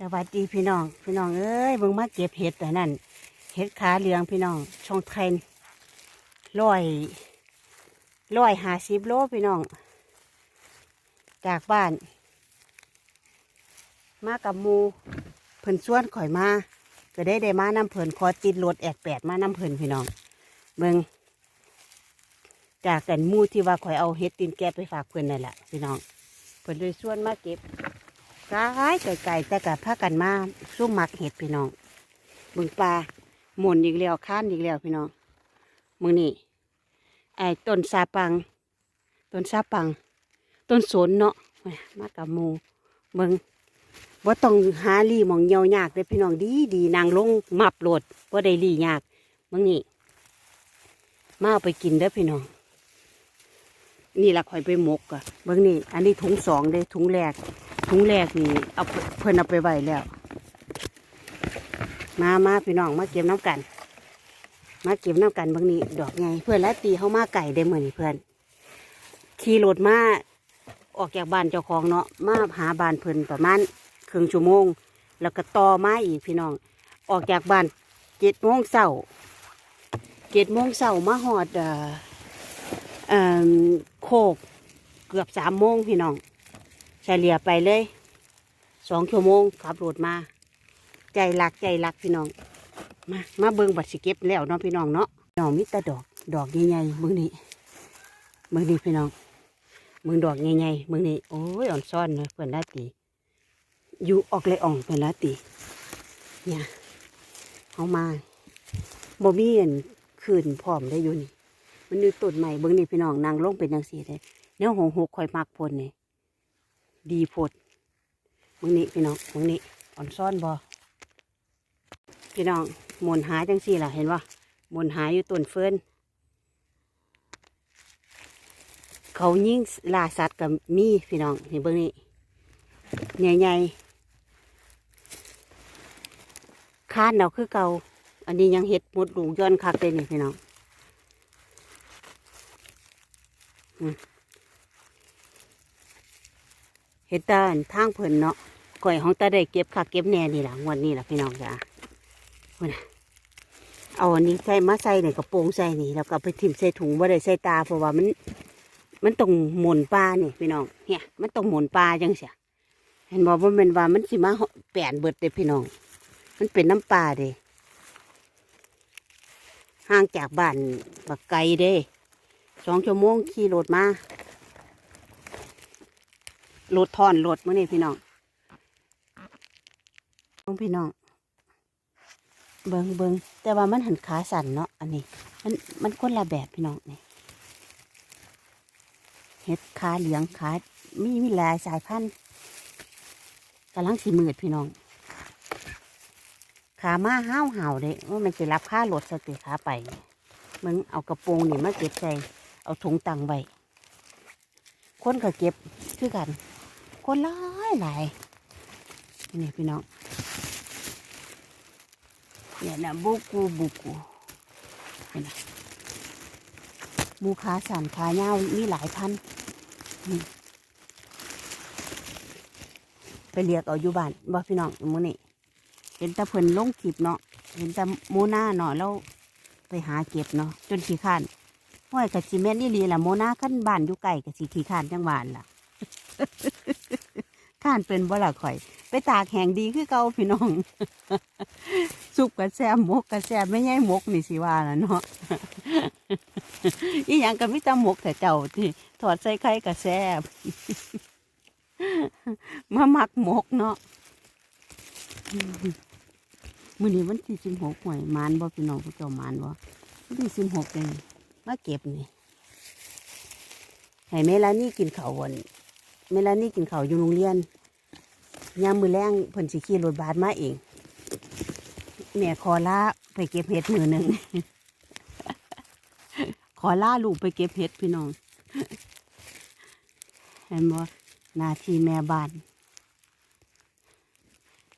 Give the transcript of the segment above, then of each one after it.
สวัสดีพี่น้อง พี่น้องเอ้ยเบิ่งมาเก็บเห็ดแต่นั่นเห็ดขาเหลืองพี่น้องช่องเทรนร้อยร้อยหาสิบโลพี่น้อง จากบ้าน มากับมูเพิ่นส่วนข่อยมาก็ได้ได้มาน้ำเพิ่นขอติดรถแอกแปดมาน้ำเพิ่นพี่น้องเบิ่งจากกันมูที่ว่าข่อยเอาเห็ดตีนแกไปฝากเพิ่นนั่นแหละพี่น้องเพิ่นเลยส่วนมาเก็บ กายไก่แต่กับพากันมาซุ่มมักเห็ดพี่น้องเบึงปลาหมุนอีกแล้วค้านอีกแล้วพี่น้องมือนี่ไอ้ต้นซาปังต้นซาปัง ต้นสนเนาะมากับมูเบิงว่าต้องหาลี่มองเหี่ยวยากเลยพี่น้องดีดีนางลงมับโหลดว่าได้ลี่ยากมึงนี่มาเอาไปกินเด้อพี่น้อง นี่ละข่อยไปหมกอะเบิ่งนี่อันนี้ถุงสองเด้ถุงแรก ถุงแรกนี่เอาเพิ่นเอาไปไว้แล้ว มามาพี่น้องมาเก็บน้ำกัน มาเก็บน้ำกันบางนี้ดอกไงเพื่อนและตีเข้ามาไก่ได้เหมือนเพื่อนขี่รถมาออกจากบ้านเจ้าของเนาะมาหาบ้านเพิ่นประมาณครึ่งชั่วโมง แล้วก็ต่อมาอีกพี่น้อง ออกจากบ้านเจ็ดโมงเช้าเจ็ดโมงเช้ามาหอดเอ่อโคกเกือบสามโมงพี่น้อง เฉลี่ยไปเลยสองชั่วโมงขับรถมา ใจรักใจรักพี่น้อง มามาเบิ่งบัตรสิเก็บแล้วเนาะพี่น้องเนาะน้องมิตรดอกดอกใหญ่ๆเบิ่งนี่เบิ่งนี่พี่น้องเบิ่งดอกใหญ่ๆเบิ่งนี่โอ้ยอ่อนซ่อนเลยเพื่อนลาตีอยู่ออกเลยอ่องเพื่อนลาตีเนี่ยเอามาบ่มีอันคืนพร้อมได้อยู่นี่มันอยู่ต้นใหม่เบิ่งนี่พี่น้องนางลงเป็นจังซี่ได้แนวหงหกคอยมักพลเนี่ ดีโพดมึงนี่พี่น้องมึงนี่อ่อนซ่อนบอพี่น้องมนหายจังสี่ล่ะเห็นว่ามนหายอยู่ต้นเฟิร์นเขายิ่งล่าสัตว์กับมีพี่น้องเห็นเบื้องนี้ใหญ่ๆคานเราคือเก่าอันนี้ยังเห็ดหมดหลูกย้อนคักเลยนี่พี่น้อง เฮ็ดตาอันทางเพิ่นเนาะก่อยของตาได้เก็บคักเก็บแน่นี่ล่ะงวดนี้ล่ะพี่น้องจ้าเอาอันนี้ใส่มาใส่ในกระโปรงใส่นี่แล้วก็ไปทิ่มใส่ถุงบ่ได้ใส่ตาเพราะว่ามัน มันต้องหมุนปลาเนี่ยพี่น้องเนี่ย มันต้องหมุนปลาจังเสียเห็นบอกว่ามันว่ามันสิมาแปลนเบิดเด้พี่น้อง มันเป็นน้ำปลาเด้ห่างจากบ้านบักไกลเด้สองชั่วโมงขี่รถมา รถทอนรถมื่อนี้พี่น้องเบิ่งพี่น้อง เบิงเบิงแต่ว่ามันหันขาสั่นเนาะอันนี้ มันมันคนละแบบพี่น้องนี่เห็ดขาเหลืองขามีมีหลายสายพันธุ์กำลังสีมืดพี่น้อง ขามาห้าวห่าวเลยว่ามันจะรับค่ารถสติขาไปมึงเอากระโปรงนี่มาเก็บใส่เอาถุงตังไว้คนก็เก็บคือกัน คนหลายหลายนี่พี่น้องเนี่ยนะบุกูบุกูนไหมบูขาสันขาเงามีหลายพันไปเรียกเอาอยู่บ้านบ่พี่น้องมื้อนี้เห็นตะเพิ่นลงคลิปเนาะเห็นตะโมนาเนาะแล้วไปหาเก็บเนาะจนขี้ข้านห้อยกับซีเมนต์นี่ลีละโมนาขั้นบ้านอยู่ไกลกับสีขี้ข้านจังหวานล่ะ ข้านเป็นบ่ละข่อย ไปตากแห้งดีคือเก่าพี่น้องสุกกระแซมหมกกระแซมไม่ใช่หมกนี่สิว่าล่ะเนาะอีหยังก็มิตาหมกแต่เจ้าที่ถอดใส่ไข่กระแซบมาหมักหมกเนาะมื้อนี้วันที่สิบหกหวยมานบ่พี่น้องผู้เจ้ามานบ่วันที่สิบหกเลยมาเก็บนี่ให้แม่ลานี่กินข้าววัน เวลานี่กินข้าวอยู่โรงเรียนยามมือแรงเพิ่นสิขี่รถบัสมาเองแม่ขอลาไปเก็บเห็ดมือหนึ่ง ขอลาลูกไปเก็บเห็ดพี่น้อง เห็นบ่นาทีแม่บ้าน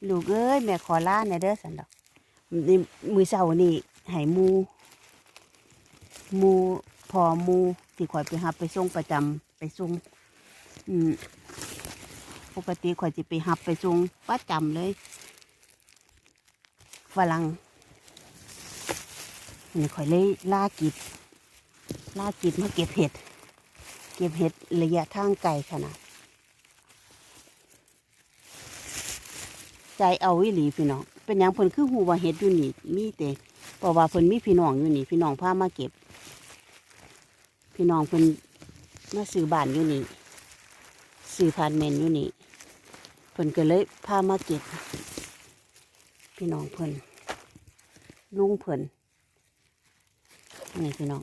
ลูกเอ้ยแม่ขอลาในเด้อสันดอกนี่มือเสาร์นี่ให้มู มูพอมูที่ข่อยไปหาไปส่งประจำไปส่ง ปกติข่อยจะไปหับไปซุงประจำเลย ฝรั่งนี่ข่อยเลยล่ากิดล่ากิดมาเก็บเห็ด เก็บเห็ดระยะทางไกลขนาด ใจเอาวิหลีพี่น้อง เป็นอย่างเพิ่นคือหูว่าเห็ดอยู่นี่ มีแต่เพราะว่าเพิ่นมีพี่น้องอยู่นี่ พี่น้องพามาเก็บ พี่น้องเพิ่นมาซื้อบ้านอยู่นี่ ซื้อพานเมนอยู่นี่เพิ่นก็เลยพามาเก็บ พี่น้องเพิ่นลุงเพิ่นนี่พี่น้อง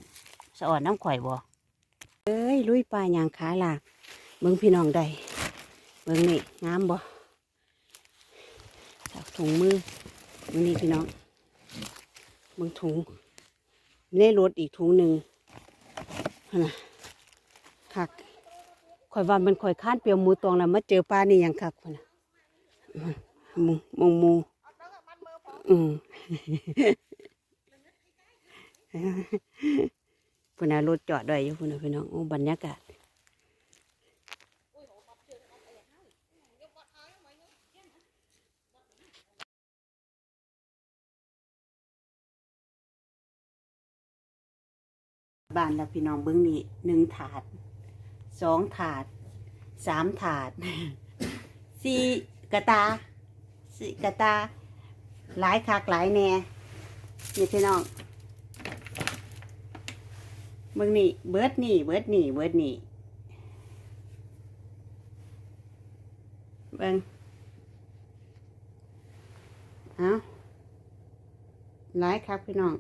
สะอ่อนน้ำข่อยบ่เอ้ยลุยปลายางขาลากเบิ่งพี่น้องได้เบิ่งนี่งามบ่จากถุงมือมือนี่พี่น้องเบิ่งถุงไม่ได้รถอีกถุงหนึ่งนะคัก ข่อยว่ามันข่อยค้านเปียวหมูตองแล้วมาเจอปลานี่ยังคักพุ่นน่ะมูมงมู อืม พุ่นน่ะรถจอดด้วยอยู่พุ่นน่ะพี่น้องโอ้บรรยากาศ บ้านแล้วพี่น้องเบิ้องนี่หนึ่งถาด สองถาดสามถาดสี่กระตาสี่กระตา หลายคักหลายแน่นี่พี่น้องเบิ้งนี่เบิดนี่เบิดนี่เบิดนี่เบิ้งเอาหลายคักพี่น้อง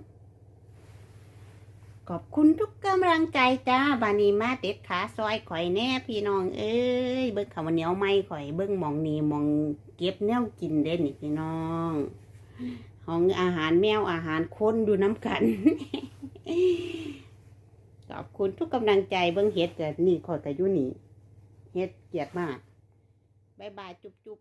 ขอบคุณทุกกำลังใจจ้าบานีมาเด็ดขาซอยข่อยแน่พี่น้องเอ้ยเบิ้งข้าวเหนียวไหมข่อยเบิ้งมองนี่มองเก็บแนวกินเด่นนี่พี่น้อง ของอาหารแมวอาหารคนอยู่น้ำกัน ขอบคุณทุกกำลังใจเบิ้งเฮ็ดแต่นี่ขอยแต่ยู่นี่เฮ็ดเกลียดมากบายบายจุ๊บจุ๊บ